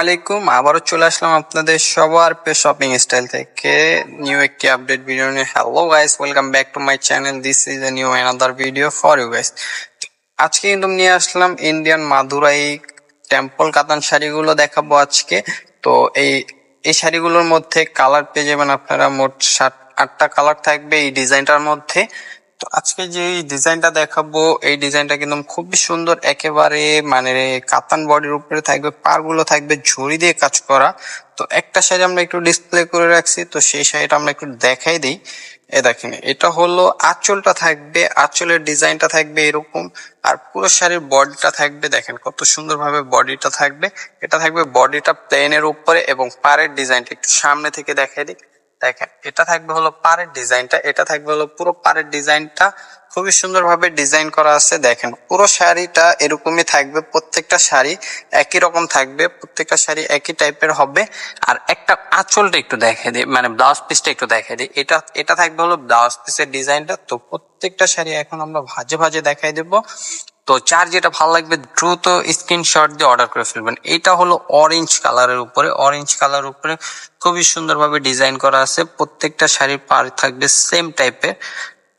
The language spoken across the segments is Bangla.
আলাইকুম। আবারও চলে আসলাম আপনাদের সবার পে শপিং স্টাইল থেকে। নিউ একটি আপডেট ভিডিও নিয়ে। Hello guys welcome back to my channel this is new another video for you guys আজকে কিন্তু নিয়ে আসলাম ইন্ডিয়ান মাদুরাই টেম্পল কাতান শাড়িগুলো দেখাবো আজকে। তো এই এই শাড়িগুলোর মধ্যে কালার পেয়ে যাবেন আপনারা। মোট সাত, আটটা কালার থাকবে এই ডিজাইনটার মধ্যে। তো আজকে যে ডিজাইনটা দেখাবো, এই ডিজাইনটা কিন্তু খুবই সুন্দর। একেবারে মানে কাতান বডির উপরে থাকবে পারগুলো থাকবে ঝুড়ি দিয়ে কাজ করা। তো একটা শাড়ি আমরা একটু ডিসপ্লে করে রাখছি, তো সেই শাড়িটা আমরা একটু দেখাই দিই। এ দেখেন, এটা হলো আঁচলটা থাকবে, আঁচলের ডিজাইনটা থাকবে এরকম। আর পুরো শাড়ির বডিটা থাকবে, দেখেন কত সুন্দরভাবে বডিটা থাকবে। এটা থাকবে বডিটা প্লেনের উপরে এবং পাড়ের ডিজাইনটা একটু সামনে থেকে দেখাই দিই। দেখেন, এটা থাকবে হলো পাড়ের ডিজাইনটা, এটা থাকবে হলো পুরো পাড়ের ডিজাইনটা। খুবই সুন্দরভাবে ডিজাইন করা আছে, দেখেন, পুরো শাড়িটা এরকমই থাকবে, প্রত্যেকটা শাড়ি একই রকম থাকবে, প্রত্যেকটা শাড়ি একই টাইপের হবে। আর একটা আঁচলটা একটু দেখে দিই মানে ব্লাউজ পিসটা একটু দেখে দিই, এটা এটা থাকবে হলো ব্লাউজ পিসের ডিজাইনটা। তো প্রত্যেকটা শাড়ি এখন আমরা ভাজে ভাজে দেখাই দেবো। তো চার যেটা ভালো লাগবে, দ্রুত স্ক্রিনশট দিয়ে অর্ডার করে ফেলবেন। এটা হলো অরেঞ্জ কালারের উপরে। অরেঞ্জ কালার উপরে খুবই সুন্দরভাবে ডিজাইন করা আছে। প্রত্যেকটা শাড়ির পার থাকবে সেম টাইপের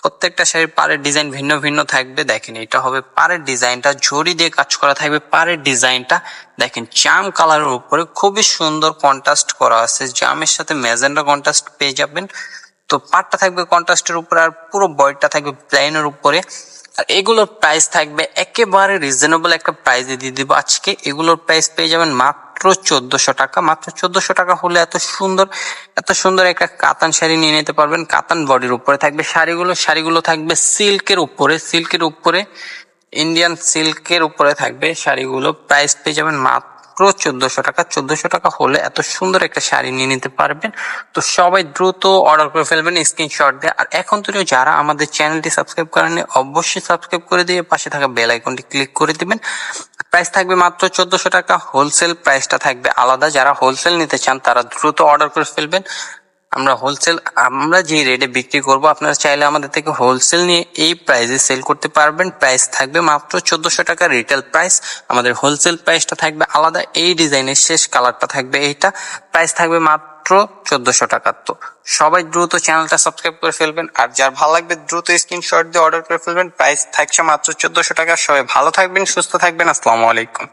প্রত্যেকটা শাড়ির পাড়ের ডিজাইন ভিন্ন ভিন্ন থাকবে। দেখেন, এটা হবে পাড়ের ডিজাইনটা ঝুড়ি দিয়ে কাজ করা থাকবে পাড়ের ডিজাইনটা দেখেন, জাম কালারের উপরে খুবই সুন্দর কন্ট্রাস্ট করা আছে। জামের সাথে ম্যাজেন্ডা কন্ট্রাস্ট পেয়ে যাবেন। তো পাটটা থাকবে কন্ট্রাস্টের উপরে আর পুরো বয়টা থাকবে প্লেনের উপরে। আর এগুলোর প্রাইস থাকবে একেবারে রিজনেবল একটা প্রাইসে দিয়ে দিব। আজকে এগুলোর প্রাইস পেয়ে যাবেন মাত্র চোদ্দশো টাকা। মাত্র চোদ্দশো টাকা হলে এত সুন্দর এত সুন্দর একটা কাতান শাড়ি নিয়ে নিতে পারবেন। কাতান বডির উপরে থাকবে শাড়িগুলো। শাড়িগুলো থাকবে সিল্কের উপরে। সিল্কের উপরে ইন্ডিয়ান সিল্কের উপরে থাকবে শাড়িগুলো। প্রাইস পেয়ে যাবেন মাত্র চোদ্দশো টাকা। চোদ্দশো টাকা হলে এত সুন্দর একটা শাড়ি নিয়ে নিতে পারবেন। তো সবাই দ্রুত অর্ডার করে ফেলবেন স্ক্রিনশট দিয়ে। আর এখন তুমি যারা আমাদের চ্যানেলটি সাবস্ক্রাইব করেন অবশ্যই সাবস্ক্রাইব করে দিয়ে পাশে থাকা বেল আইকনটি ক্লিক করে দিবেন। প্রাইস থাকবে মাত্র চোদ্দশো টাকা। হোলসেল প্রাইসটা থাকবে আলাদা। যারা হোলসেল নিতে চান, তারা দ্রুত অর্ডার করে ফেলবেন। আমরা হোলসেল আমরা যে রেটে বিক্রি করব, আপনারা চাইলে আমাদের থেকে হোলসেল নিয়ে এই প্রাইসে সেল করতে পারবেন। প্রাইস থাকবে মাত্র চোদ্দশো টাকা রিটেল প্রাইস আমাদের হোলসেল প্রাইসটা থাকবে আলাদা, এই ডিজাইনের শেষ কালারটা থাকবে এইটা। প্রাইস থাকবে মাত্র চোদ্দশো টাকা। তো সবাই দ্রুত চ্যানেলটা সাবস্ক্রাইব করে ফেলবেন, আর যার ভালো লাগবে দ্রুত স্ক্রিনশট দিয়ে অর্ডার করে ফেলবেন। প্রাইস থাকছে মাত্র চোদ্দশো টাকা। সবাই ভালো থাকবেন, সুস্থ থাকবেন। আসসালামু আলাইকুম।